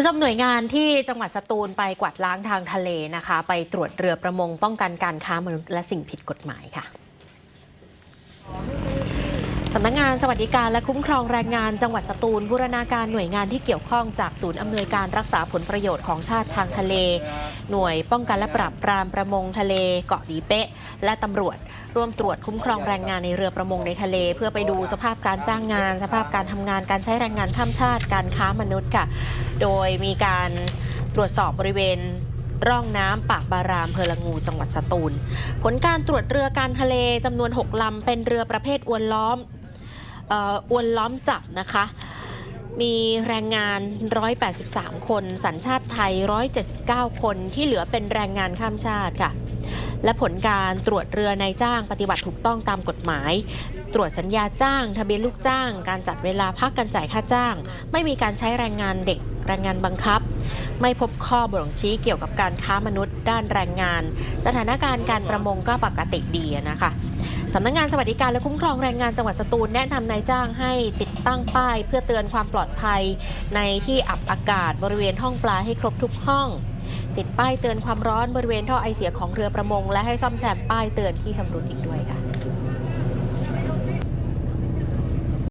ผู้ชมหน่วยงานที่จังหวัดสตูลไปกวาดล้างทางทะเลนะคะ ไปตรวจเรือประมงป้องกันการค้ามนุษย์และสิ่งผิดกฎหมายค่ะำนักงานสวัสดิการและคุ้มครองแรงงานจังหวัดสตูลบูรณาการหน่วยงานที่เกี่ยวข้องจากศูนย์อำนวยการรักษาผลประโยชน์ของชาติทางทะเล หน่วยป้องกันและปราบปรามประมงทะเลเกาะดีเป๊ะ และตำรวจ ร่วมตรวจคุ้มครองแรงงานในเรือประมงในทะเล เพื่อไปดูสภาพการจ้างงาน สภาพการทำงานการใช้แรงงานข้ามชาติการค้ามนุษย์ค่ะ โดยมีการตรวจสอบบริเวณร่องน้ำปากบารามเพลงูจังหวัดสตูล ผลการตรวจเรือการทะเลจำนวน 6 ลำ เป็นเรือประเภทอวนล้อม อวนล้อมจับนะคะ มีแรงงาน 183 คน สัญชาติไทย 179 คนที่เหลือเป็นแรงงานข้ามชาติค่ะ และผลการตรวจเรือนายจ้างปฏิบัติถูกต้องตามกฎหมาย ตรวจสัญญาจ้าง ทะเบียนลูกจ้าง การจัดเวลาพักการจ่ายค่าจ้าง ไม่มีการใช้แรงงานเด็กแรงงานบังคับ ไม่พบข้อบ่งชี้เกี่ยวกับการค้ามนุษย์ด้านแรงงาน สถานการณ์การประมงก็ปกติดีนะคะำนักงงานสวัสดิการและคุ้มครองแรงงานจังหวัดสตูลแนะนำนายจ้างให้ติดตั้งป้าย เพื่อเตือนความปลอดภัย ในที่อับอากาศบริเวณห้องปลาให้ครบทุกห้อง ติดป้ายเตือนความร้อนบริเวณท่อไอเสียของเรือประมง และให้ซ่อมแซมป้ายเตือนที่ชำรุดอีกด้วยค่ะ